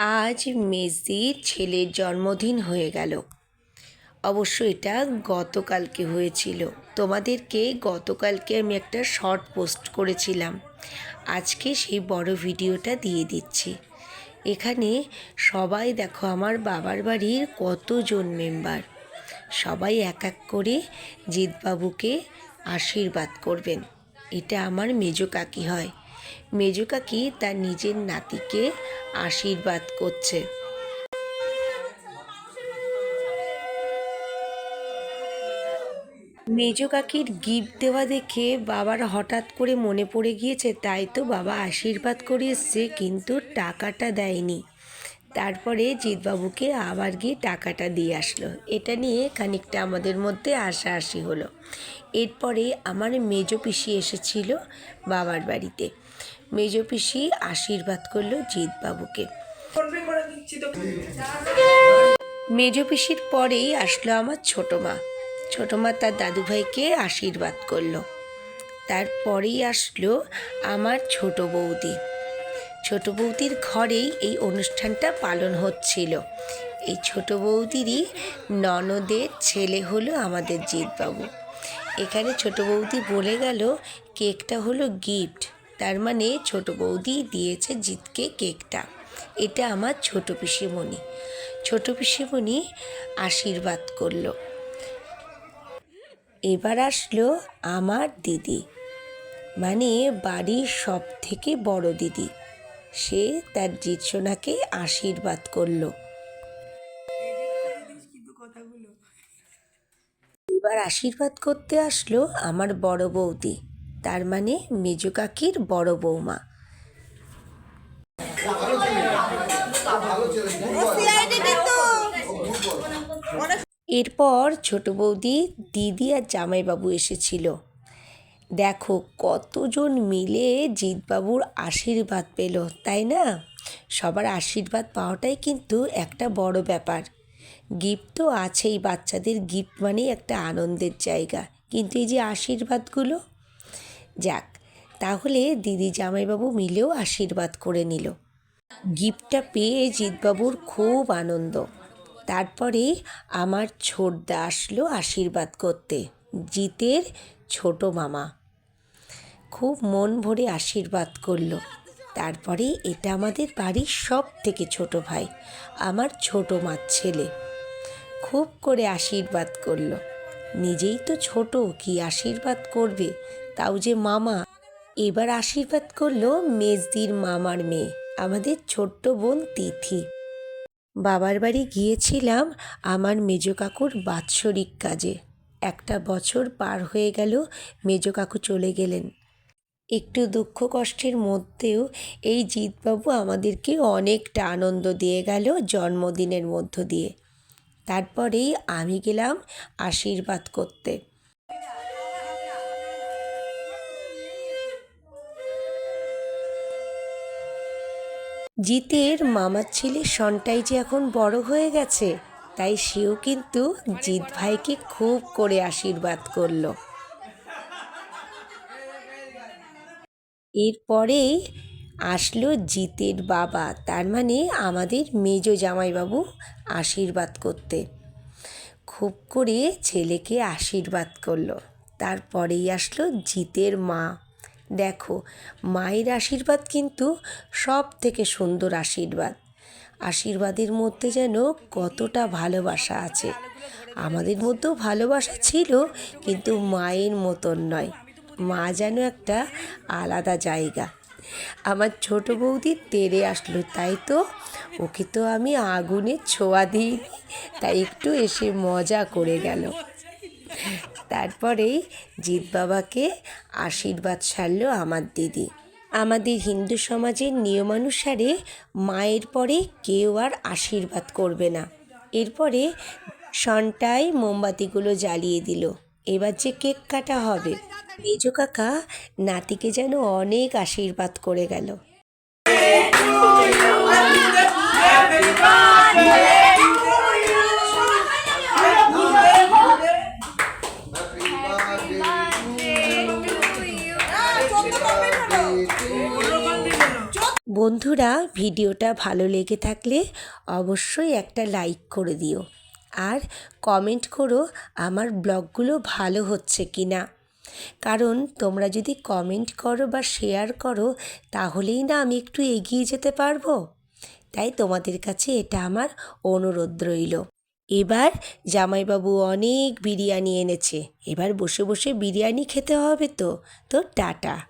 আজ মেজদির ছেলের জন্মদিন হয়ে গেল। অবশ্য এটা গতকালকে হয়েছিল। তোমাদেরকে গতকালকে আমি একটা শর্ট পোস্ট করেছিলাম। আজকে সেই বড় ভিডিওটা দিয়ে দিচ্ছি। এখানে সবাই দেখো আমার বাবার বাড়ির কতজন মেম্বার। সবাই এক এক করে জিৎবাবুকে আশীর্বাদ করবেন। এটা আমার মেজো কাকি হয়। মেজো কাকি তার নিজের নাতিকে আশীর্বাদ করছে। মেজো কাকির গিফট দেওয়া দেখে বাবার হঠাৎ করে মনে পড়ে গিয়েছে, তাই তো বাবা আশীর্বাদ করে এসছে, কিন্তু টাকাটা দেয়নি। তারপরে জিৎবাবুকে আবার গিয়ে টাকাটা দিয়ে আসলো। এটা নিয়ে খানিকটা আমাদের মধ্যে হাসাহাসি হলো। এরপরে আমার মেজো পিসি এসেছিল বাবার বাড়িতে। মেজো পিসি আশীর্বাদ করল জিৎবাবুকে। মেজো পিসির পরেই আসলো আমার ছোটো মা। ছোটো মা তার দাদুভাইকে আশীর্বাদ করল। তারপরেই আসলো আমার ছোট বৌদি। ছোট বৌদির ঘরেই এই অনুষ্ঠানটা পালন হচ্ছিল। এই ছোট বৌদিরই ননদের ছেলে হলো আমাদের জিৎবাবু। এখানে ছোট বৌদি বলে গেল, কেকটা হলো গিফট। তার মানে ছোট বৌদি দিয়েছে জিতকে কেকটা। এটা আমার ছোট পিসিমণি। ছোট পিসিমণি আশীর্বাদ করল। এবার আসলো আমার দিদি। মানে বাড়ির সব থেকে বড় দিদি। সে তার জিৎসোনাকে আশীর্বাদ করল। এবার আশীর্বাদ করতে আসলো আমার বড় বৌদি। তার মানে মেজো কাকির বড় বৌমা। এরপর ছোট বৌদি, দিদি আর জামাইবাবু এসেছিল। দেখো কতজন মিলে জিৎবাবুর আশীর্বাদ পেল, তাই না? সবার আশীর্বাদ পাওয়াটাই কিন্তু একটা বড় ব্যাপার। গিফট তো আছেই, বাচ্চাদের গিফট মানেই একটা আনন্দের জায়গা। কিন্তু এই যে আশীর্বাদগুলো যাক, তাহলে দিদি জামাইবাবু মিলেও আশীর্বাদ করে নিল। গিফটটা পেয়ে জিতবাবুর খুব আনন্দ। তারপরে আমার ছোটদা আসলো আশীর্বাদ করতে, জিতের ছোট মামা। খুব মন ভরে আশীর্বাদ করল। তারপরে এটা আমাদের বাড়ির সব থেকে ছোট ভাই, আমার ছোট মার ছেলে। খুব করে আশীর্বাদ করল। নিজেই তো ছোট, কি আশীর্বাদ করবে? তাও যে মামা। এবার আশীর্বাদ করল মেজদির মামার মেয়ে, আমাদের ছোট্ট বোন তিথি। বাবার বাড়ি গিয়েছিলাম আমার মেজো কাকুর বাৎসরিক কাজে। একটা বছর পার হয়ে গেল, মেজো কাকু চলে গেলেন। একটু দুঃখ কষ্টের মধ্যেও এই জিৎবাবু আমাদেরকে অনেকটা আনন্দ দিয়ে গেল জন্মদিনের মধ্য দিয়ে। তারপরেই আমি গেলাম আশীর্বাদ করতে। জিতের মামার ছেলে সনটাই যে এখন বড় হয়ে গেছে, তাই সেও কিন্তু জিৎ ভাইকে খুব করে আশীর্বাদ করল। এরপরে আসলো জিতের বাবা, তার মানে আমাদের মেজ জামাইবাবু আশীর্বাদ করতে। খুব করে ছেলেকে আশীর্বাদ করল। তারপরেই আসলো জিতের মা। দেখো, মায়ের আশীর্বাদ কিন্তু সব থেকে সুন্দর আশীর্বাদ। আশীর্বাদের মধ্যে যেন কতটা ভালোবাসা আছে। আমাদের মধ্যেও ভালোবাসা ছিল, কিন্তু মায়ের মতন নয়। মা যেন একটা আলাদা জায়গা। আমার ছোট বৌদি তেরে আসলো, তাই তো? ওকে তো আমি আগুনে ছোঁয়া দিই তাই একটু এসে মজা করে গেল। তারপরেই জিৎ বাবাকে আশীর্বাদ ছাড়লো আমার দিদি। আমাদের হিন্দু সমাজের নিয়মানুসারে মায়ের পরে কেউ আর আশীর্বাদ করবে না। এরপরে সনটাই মোমবাতিগুলো জ্বালিয়ে দিল। এবার যে কেক কাটা হবে। মেজো কাকা নাতিকে যেন অনেক আশীর্বাদ করে গেল। বন্ধুরা, ভিডিওটা ভালো লেগে থাকলে অবশ্যই একটা লাইক করে দিও। আর কমেন্ট করো আমার ব্লগগুলো ভালো হচ্ছে কি না কারণ তোমরা যদি কমেন্ট করো বা শেয়ার করো, তাহলেই না আমি একটু এগিয়ে যেতে পারব। তাই তোমাদের কাছে এটা আমার অনুরোধ রইল। এবার জামাইবাবু অনেক বিরিয়ানি এনেছে। এবার বসে বসে বিরিয়ানি খেতে হবে তো। তো টাটা।